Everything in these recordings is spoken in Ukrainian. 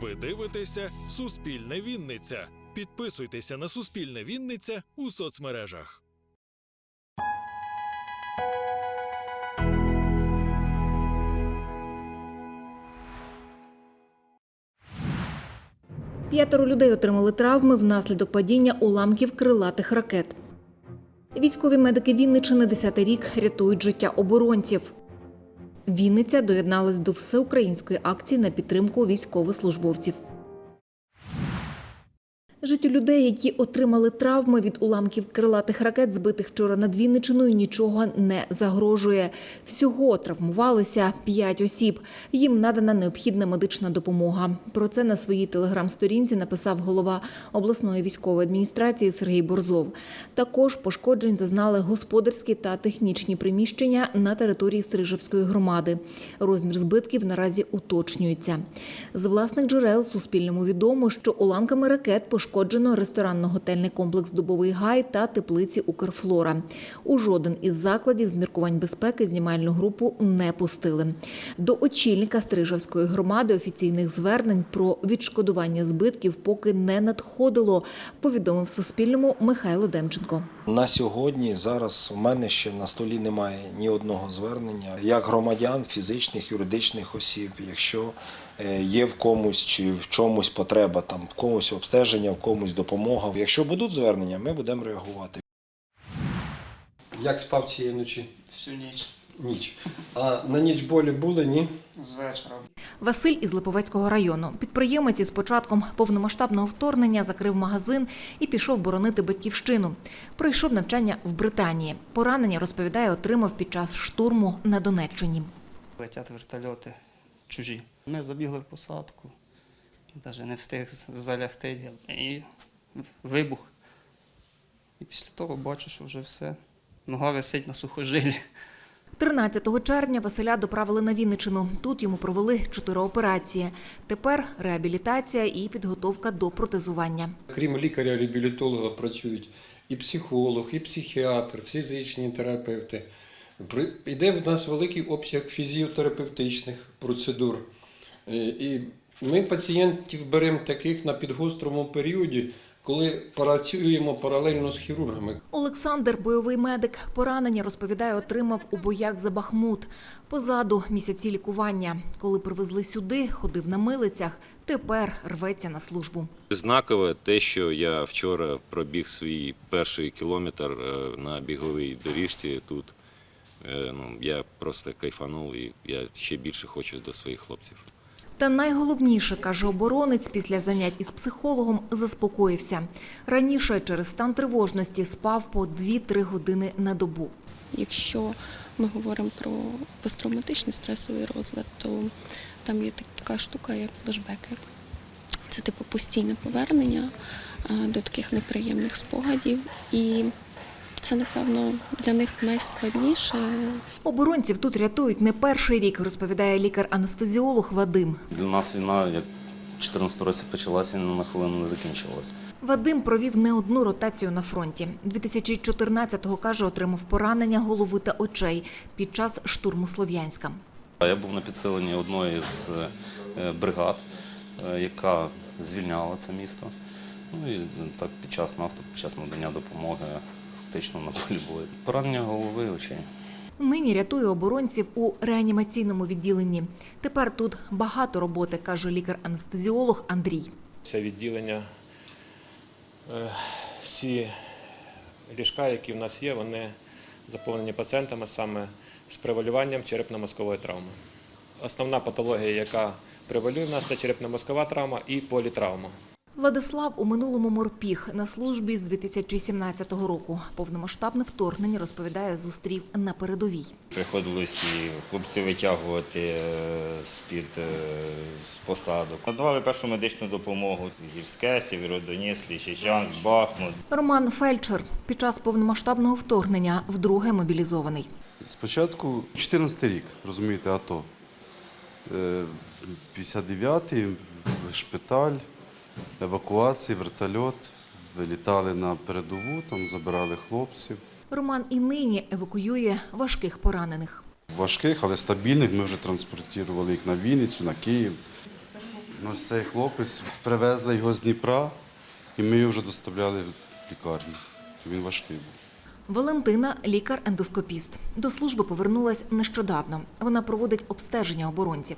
Ви дивитеся Суспільне Вінниця. Підписуйтеся на Суспільне Вінниця у соцмережах. П'ятеро людей отримали травми внаслідок падіння уламків крилатих ракет. Військові медики Вінничини 10-й рік рятують життя оборонців. Вінниця доєдналась до всеукраїнської акції на підтримку військовослужбовців. Життю людей, які отримали травми від уламків крилатих ракет, збитих вчора над Вінничиною, нічого не загрожує. Всього травмувалися п'ять осіб. Їм надана необхідна медична допомога. Про це на своїй телеграм-сторінці написав голова обласної військової адміністрації Сергій Борзов. Також пошкоджень зазнали господарські та технічні приміщення на території Стрижевської громади. Розмір збитків наразі уточнюється. З власних джерел Суспільному відомо, що уламками ракет пошкоджено ресторанно-готельний комплекс Дубовий гай та теплиці Укрфлора. У жоден із закладів з міркувань безпеки знімальну групу не пустили. До очільника Стрижавської громади офіційних звернень про відшкодування збитків поки не надходило, повідомив Суспільному Михайло Демченко. На сьогодні зараз у мене ще на столі немає ні одного звернення як громадян, фізичних, юридичних осіб. Якщо е, є в комусь чи в чомусь потреба, там в комусь обстеження, комусь допомога. Якщо будуть звернення, ми будемо реагувати. Як спав цієї ночі? Всю ніч Ніч. А на ніч болі були, ні? з вечора. Василь із Липовецького району. Підприємець із початком повномасштабного вторгнення закрив магазин і пішов боронити батьківщину. Пройшов навчання в Британії. Поранення, розповідає, отримав під час штурму на Донеччині. Летять вертольоти чужі. Ми забігли в посадку, навіть не встиг залягти. І вибух. І після того бачу, що вже все. Нога висить на сухожилі. 13 червня Василя доправили на Вінничину. Тут йому провели чотири операції. Тепер реабілітація і підготовка до протезування. Крім лікаря-реабілітолога, працюють і психолог, і психіатр, фізичні терапевти. Йде в нас великий обсяг фізіотерапевтичних процедур. Е, І ми пацієнтів беремо таких на підгострому періоді, коли працюємо паралельно з хірургами. Олександр, бойовий медик, поранення розповідає, отримав у боях за Бахмут. Позаду місяці лікування. Коли привезли сюди, ходив на милицях. Тепер рветься на службу. Знакове те, що я вчора пробіг свій перший кілометр е, на біговій доріжці тут. Е, Ну, я просто кайфанув і я ще більше хочу до своїх хлопців. Та найголовніше, каже оборонець, після занять із психологом заспокоївся. Раніше через стан тривожності спав по 2-3 години на добу. Якщо ми говоримо про посттравматичний стресовий розлад, то там є така штука, як флешбеки. Це типу постійне повернення до таких неприємних спогадів. І це, напевно, для них найскладніше. Оборонців тут рятують не перший рік, розповідає лікар-анестезіолог Вадим. Для нас війна, як в 14 році почалася, ні на хвилину не закінчилась. Вадим провів не одну ротацію на фронті. 2014-го, каже, отримав поранення голови та очей під час штурму Слов'янська. Я був на підсиленні одної з е, бригад, е, яка звільняла це місто. Ну і так під час наступу, під час надання допомоги фактично на полі бою. Поранення голови, очей. Нині рятує оборонців у реанімаційному відділенні. Тепер тут багато роботи, каже лікар-анестезіолог Андрій. Це відділення, е, всі ліжка, які в нас є, вони заповнені пацієнтами саме з превалюванням черепно-мозкової травми. Основна патологія, яка превалює в нас, це черепно-мозкова травма і політравма. Владислав у минулому морпіг на службі з 2017 року. Повномасштабне вторгнення розповідає, зустрів на передовій. Приходилось і хлопців витягувати е, з-під е, з посадок. Надавали першу медичну допомогу. Гірське, Сєвєродонецьк, Лічичанськ, Бахмут. Роман Фельдшер під час повномасштабного вторгнення вдруге мобілізований. Спочатку 14 рік, розумієте, АТО. Е, 59-й шпиталь, евакуація, вертольот. Вилітали на передову, там забирали хлопців. Роман і нині евакуює важких поранених. Важких, але стабільних. Ми вже транспортували їх на Вінницю, на Київ. Ось цей хлопець привезли його з Дніпра, і ми його вже доставляли в лікарню. Він важкий був. Валентина лікар-ендоскопіст. До служби повернулась нещодавно. Вона проводить обстеження оборонців.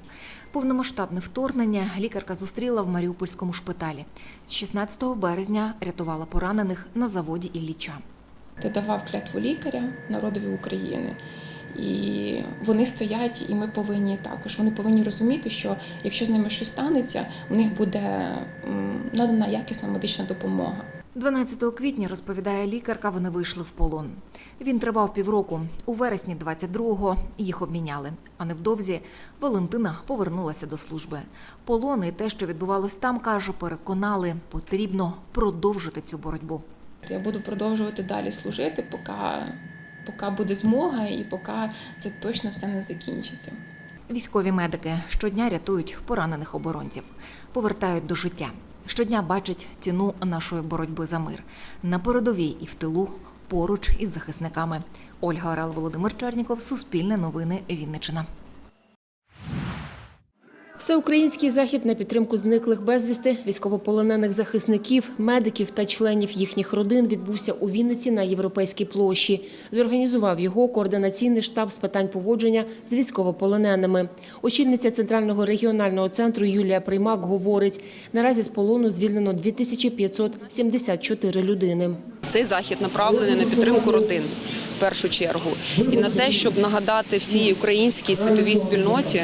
Повномасштабне вторгнення лікарка зустріла в Маріупольському шпиталі. З 16 березня рятувала поранених на заводі Ілліча. Ти давав клятву лікаря народові України. І вони стоять, і ми повинні також. Вони повинні розуміти, що якщо з ними щось станеться, у них буде надана якісна медична допомога. 12 квітня, розповідає лікарка, вони вийшли в полон. Він тривав півроку. У вересні 22-го їх обміняли. А невдовзі Валентина повернулася до служби. Полон і те, що відбувалось там, каже, переконали, потрібно продовжити цю боротьбу. Я буду продовжувати далі служити, поки, поки буде змога і поки це точно все не закінчиться. Військові медики щодня рятують поранених оборонців, повертають до життя. Щодня бачать ціну нашої боротьби за мир на передовій і в тилу поруч із захисниками. Ольга Орел, Володимир Черніков, Суспільне новини, Вінниччина. Всеукраїнський захід на підтримку зниклих безвісти, військовополонених захисників, медиків та членів їхніх родин відбувся у Вінниці на Європейській площі. Зорганізував його координаційний штаб з питань поводження з військовополоненими. Очільниця Центрального регіонального центру Юлія Приймак говорить, наразі з полону звільнено 2574 людини. Цей захід направлений на підтримку родин першу чергу і на те, щоб нагадати всій українській світовій спільноті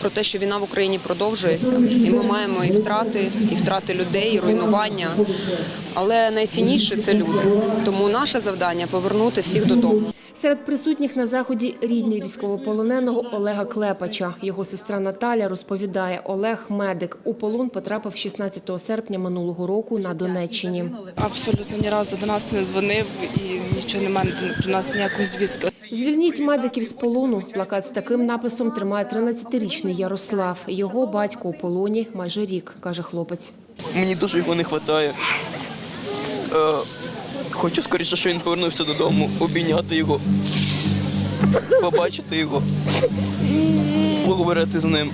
про те, що війна в Україні продовжується, і ми маємо і втрати, і втрати людей, і руйнування. Але найцінніше це люди. Тому наше завдання повернути всіх додому. Серед присутніх на заході рідний військовополоненого Олега Клепача. Його сестра Наталя розповідає, Олег медик у полон потрапив 16 серпня минулого року на Донеччині. Абсолютно ні разу до нас не дзвонив і нічого немає про нас ніякої звістки. Звільніть медиків з полону. Плакат з таким написом тримає 13-річний Ярослав. Його батько у полоні майже рік, каже хлопець. Мені дуже його не вистачає. Хочу скоріше, що він повернувся додому, обійняти його, побачити його, поговорити з ним.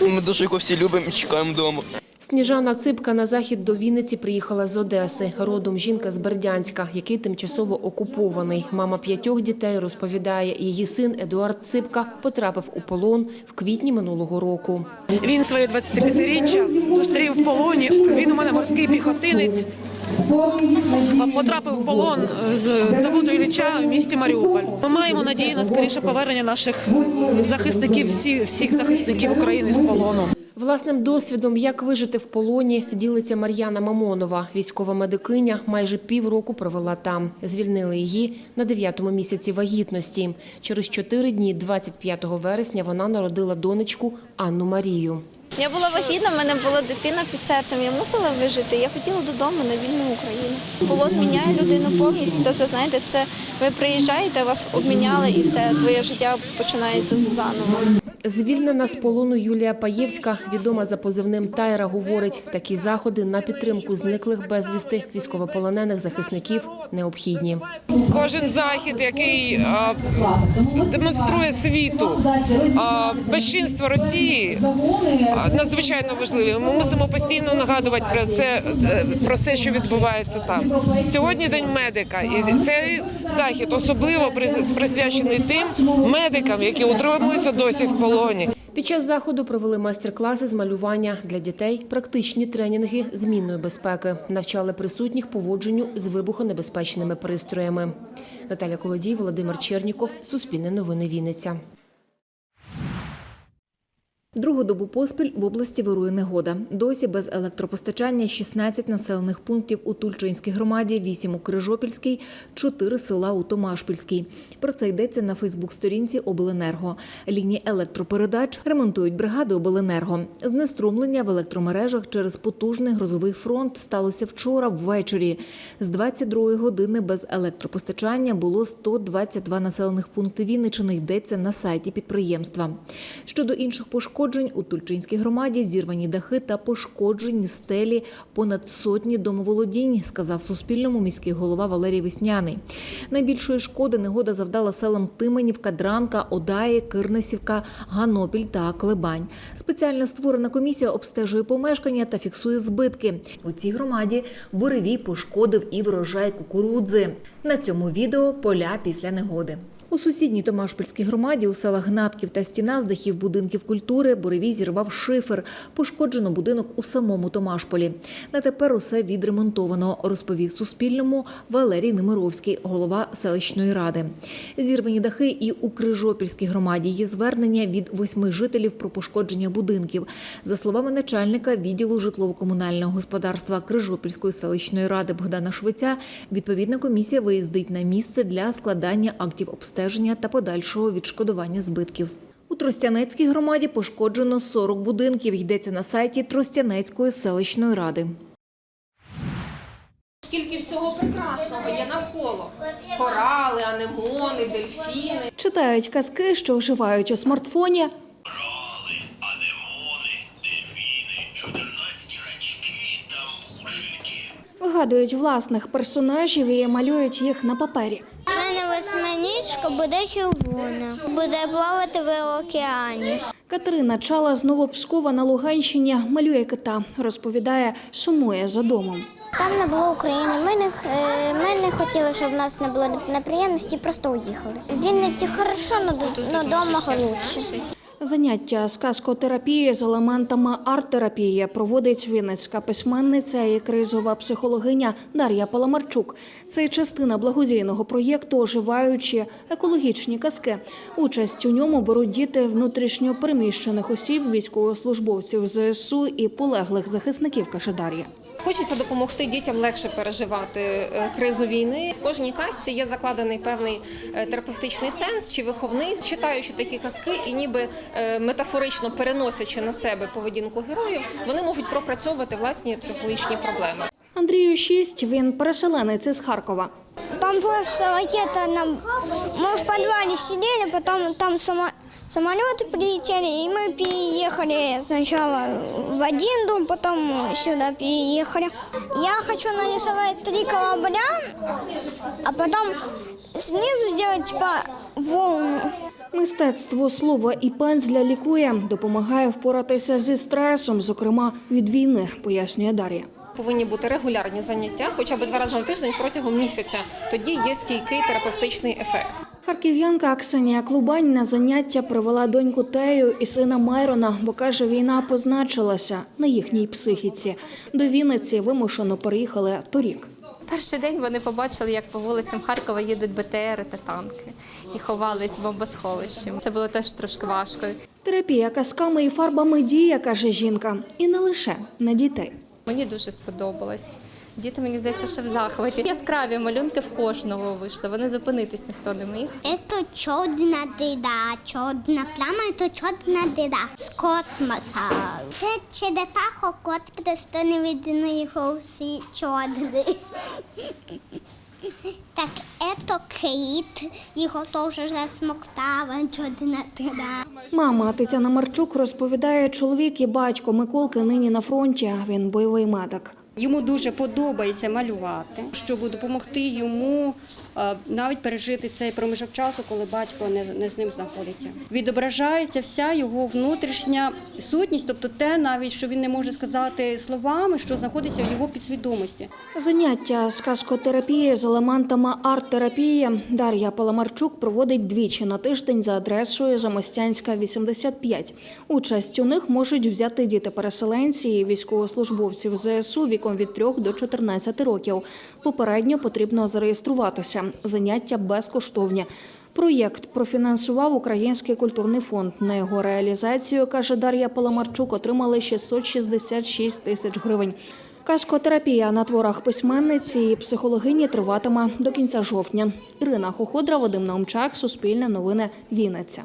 Ми дуже його всі любимо і чекаємо вдома. Сніжана Ципка на захід до Вінниці приїхала з Одеси. Родом жінка з Бердянська, який тимчасово окупований. Мама п'ятьох дітей розповідає, її син Едуард Ципка потрапив у полон в квітні минулого року. Він своє 25-річчя зустрів в полоні. Він у мене морський піхотинець. Потрапив в полон з заводу Ілліча в місті Маріуполь. Ми маємо надію на скоріше повернення наших захисників, всіх, всіх захисників України з полону. Власним досвідом, як вижити в полоні, ділиться Мар'яна Мамонова. Військова медикиня майже півроку провела там. Звільнили її на дев'ятому місяці вагітності. Через чотири дні, 25 вересня, вона народила донечку Анну Марію. Я була вагітна, в мене була дитина під серцем. Я мусила вижити. Я хотіла додому на вільну Україну. Полон міняє людину повністю. Тобто, знаєте, це ви приїжджаєте, вас обміняли, і все твоє життя починається заново. Звільнена з полону Юлія Паєвська, відома за позивним Тайра, говорить, такі заходи на підтримку зниклих безвісти військовополонених захисників необхідні. Кожен захід, який а, демонструє світу а, безчинство Росії, надзвичайно важливий. Ми мусимо постійно нагадувати про це, е, про все, що відбувається там. Сьогодні день медика, і цей захід особливо прис- присвячений тим медикам, які утримуються досі в полоні. Під час заходу провели майстер-класи з малювання для дітей, практичні тренінги з мінної безпеки. Навчали присутніх поводженню з вибухонебезпечними пристроями. Наталя Колодій, Володимир Черніков, Суспільне новини Вінниця. Другу добу поспіль в області вирує негода. Досі без електропостачання 16 населених пунктів у Тульчинській громаді, 8 у Крижопільській, 4 села у Томашпільській. Про це йдеться на Фейсбук-сторінці Обленерго. Лінії електропередач ремонтують бригади Обленерго. Знеструмлення в електромережах через потужний грозовий фронт сталося вчора ввечері. З 22 години без електропостачання було 122 населених пункти Вінничини, йдеться на сайті підприємства. Щодо інших пошкоджень, пошкоджень у Тульчинській громаді, зірвані дахи та пошкоджені стелі понад сотні домоволодінь, сказав Суспільному міський голова Валерій Весняний. Найбільшої шкоди негода завдала селам Тименівка, Дранка, Одаї, Кирнесівка, Ганопіль та Клебань. Спеціально створена комісія обстежує помешкання та фіксує збитки. У цій громаді буревій пошкодив і врожай кукурудзи. На цьому відео поля після негоди. У сусідній Томашпільській громаді у селах Гнатків та Стіна з дахів будинків культури буревій зірвав шифер. Пошкоджено будинок у самому Томашполі. На тепер усе відремонтовано, розповів Суспільному Валерій Немировський, голова селищної ради. Зірвані дахи і у Крижопільській громаді є звернення від восьми жителів про пошкодження будинків. За словами начальника відділу житлово-комунального господарства Крижопільської селищної ради Богдана Швеця, відповідна комісія виїздить на місце для складання актів обстеження та подальшого відшкодування збитків. У Тростянецькій громаді пошкоджено 40 будинків. Йдеться на сайті Тростянецької селищної ради. Скільки всього прекрасного є навколо. Корали, анемони, дельфіни. Читають казки, що вживають у смартфоні. Вигадують власних персонажів і малюють їх на папері. Восьминічка буде червона, буде плавати в океані. Катерина Чала з Новопскова на Луганщині малює кита. Розповідає, сумує за домом. Там не було України. Ми не, е, ми не хотіли, щоб в нас не було неприємності, просто уїхали. В Вінниці хорошо, але вдома лучше. Заняття з казкотерапії з елементами арт-терапії проводить вінницька письменниця і кризова психологиня Дар'я Паламарчук. Це частина благодійного проєкту Оживаючі екологічні казки. Участь у ньому беруть діти внутрішньо переміщених осіб, військовослужбовців ЗСУ і полеглих захисників, каже Дар'я. Хочеться допомогти дітям легше переживати е, кризу війни. В кожній казці є закладений певний е, терапевтичний сенс чи виховний, читаючи такі казки і ніби е, метафорично переносячи на себе поведінку героїв, вони можуть пропрацьовувати власні психологічні проблеми. Андрію 6, він переселенець із Харкова. Там просто ракета нам. Мы в подвале сидели, потом там само... самолеты прилетели, и мы переехали сначала в один дом, потом сюда переехали. Я хочу нарисовать три корабля, а потом снизу сделать типа волну. Мистецтво слова і пензля лікує, допомагає впоратися зі стресом, зокрема від війни, пояснює Дар'я. Повинні бути регулярні заняття, хоча б два рази на тиждень протягом місяця. Тоді є стійкий терапевтичний ефект. Харків'янка Аксенія Клубань на заняття привела доньку Тею і сина Майрона, бо каже, війна позначилася на їхній психіці. До Вінниці вимушено переїхали торік. Перший день вони побачили, як по вулицям Харкова їдуть БТРи та танки і ховались в бомбосховищі. Це було теж трошки важко. Терапія казками і фарбами діє, каже жінка, і не лише на дітей. Мені дуже сподобалось. Діти, мені здається, що в захваті. Яскраві малюнки в кожного вийшли. Вони зупинитись ніхто не міг. Это чорна дыра, чорна пляма, это чорна дыра з космоса. Це черепаха, кот просто не видно його всі чорні. Так, это кит, його теж засмоктала чорна дыра. Мама Тетяна Марчук розповідає, чоловік і батько Миколки нині на фронті. Він бойовий медик. Йому дуже подобається малювати, щоб допомогти йому навіть пережити цей проміжок часу, коли батько не, не з ним знаходиться. Відображається вся його внутрішня сутність, тобто те, навіть що він не може сказати словами, що знаходиться в його підсвідомості. Заняття з казкотерапії з елементами арт-терапії Дар'я Паламарчук проводить двічі на тиждень за адресою Замостянська, 85. Участь у них можуть взяти діти-переселенці і військовослужбовців ЗСУ віком від 3 до 14 років. Попередньо потрібно зареєструватися. Заняття безкоштовні. Проєкт профінансував Український культурний фонд. На його реалізацію, каже Дар'я Паламарчук, отримали 666 тисяч гривень. Казкотерапія на творах письменниці і психологині триватиме до кінця жовтня. Ірина Хоходра, Вадим Наумчак, Суспільне новини, Вінниця.